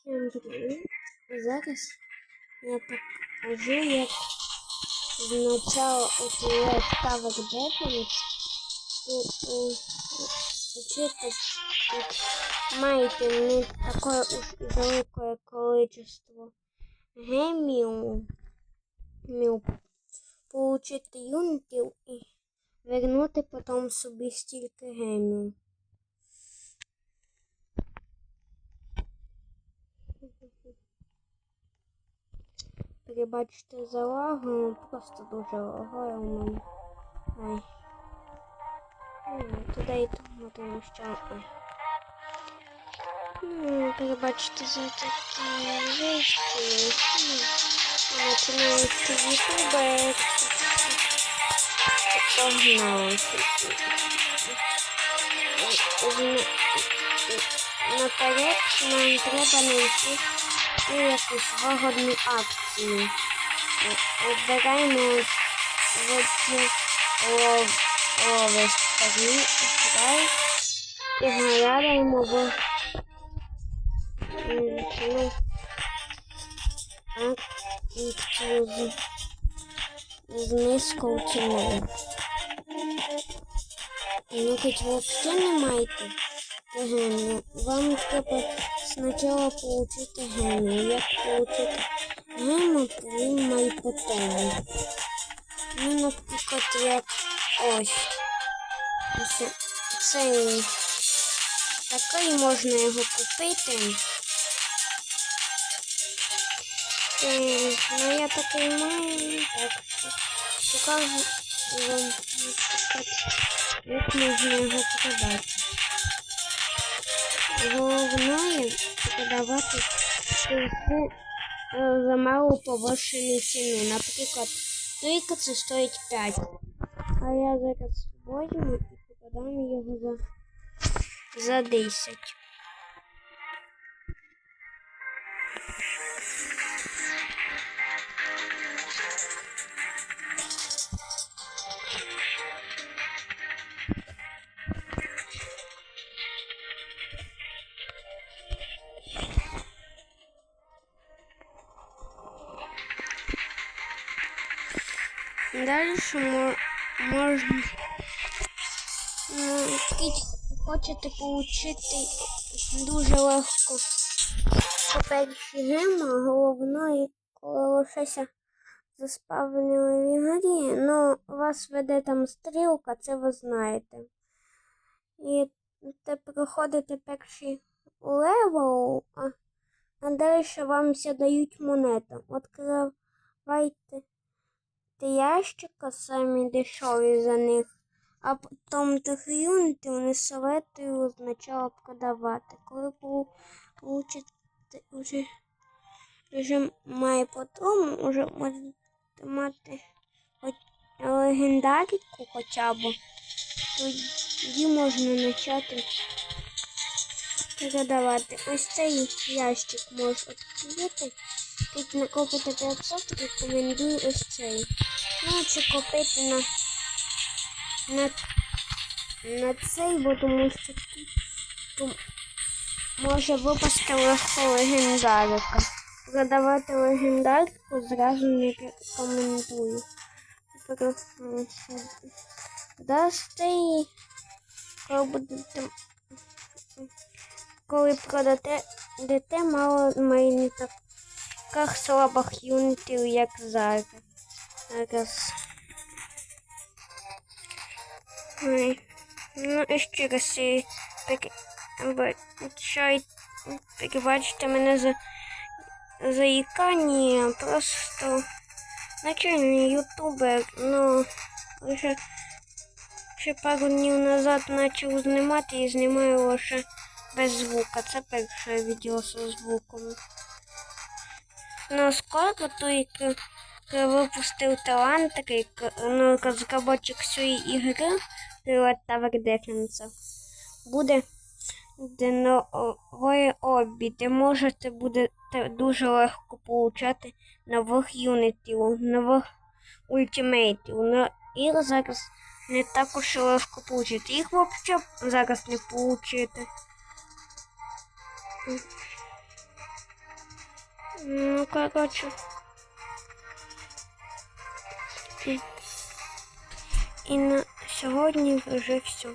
Всім привіт! Зараз я покажу, як спочатку оцієї ставок Definite вчити, як маєте не таке уж велике количество гемів, мів, получити юнітів і вернути потім собі стільки гемів. Перебачте за лагою, просто дуже лагає у мене. Ай. Ну, Туди і тому, тому що. Ну, Перебачте за такі. Ну, Починається ютубер. Погнали. Наперед нам треба знайти якусь вигодну акцію. Обираємо оці лови старі і граємо в акцію з, низькою ціною. Ну, хоч взагалі не маєте гемію, вам треба спочатку получити гемію. Як получити гему, приймай по тому. Ну, наприклад, як ось. Ось цей такий можна його купити. Е, Ну, я такий маю, так. Покажу вам, як можна його продати. Продавати все за мало повищені ціни. Наприклад, трійка це стоїть 5. А я зараз возьму і продам його за, за 10. Дальше мо- ну, хочете отримати дуже легко першій гема, головне, коли лишися заспавнили в ігрі, ну вас веде там стрілка, це ви знаєте. І те проходите перший левел, а, а далі вам все дають монету. Відкривайте ти ящика самі дешеві за них, а потім тих юнітів не советую спочатку продавати. Коли получите вже, має потім, вже можете мати хоч легендарку хоча б, тоді можна почати продавати. Ось цей ящик можна відкрити. Тут накопити 500, рекомендую ось цей. Ну, чи купити на на, на цей, бо тому що тут може випасти легко легендарика. Продавати легендарку зразу не рекомендую. Просто дасте її, коли будете коли продате дете мало має так таких слабих юнітів, як зараз. Ой. Ну і ще раз і перебачте мене за заїкання, просто начальний ютубер, ну лише ще пару днів назад почав знімати і знімаю лише без звука. Це перше відео зі звуком. Ну, скоро той випустив талант такий ну, розробочик цієї ігри Pirate Tower Defense. Буде новий обі, де можете будете дуже легко получати нових юнітів, нових ультимейтів. Ну, і зараз не так уж легко получити. Їх взагалі зараз не получити. Ну, коротше. І- на сьогодні вже все.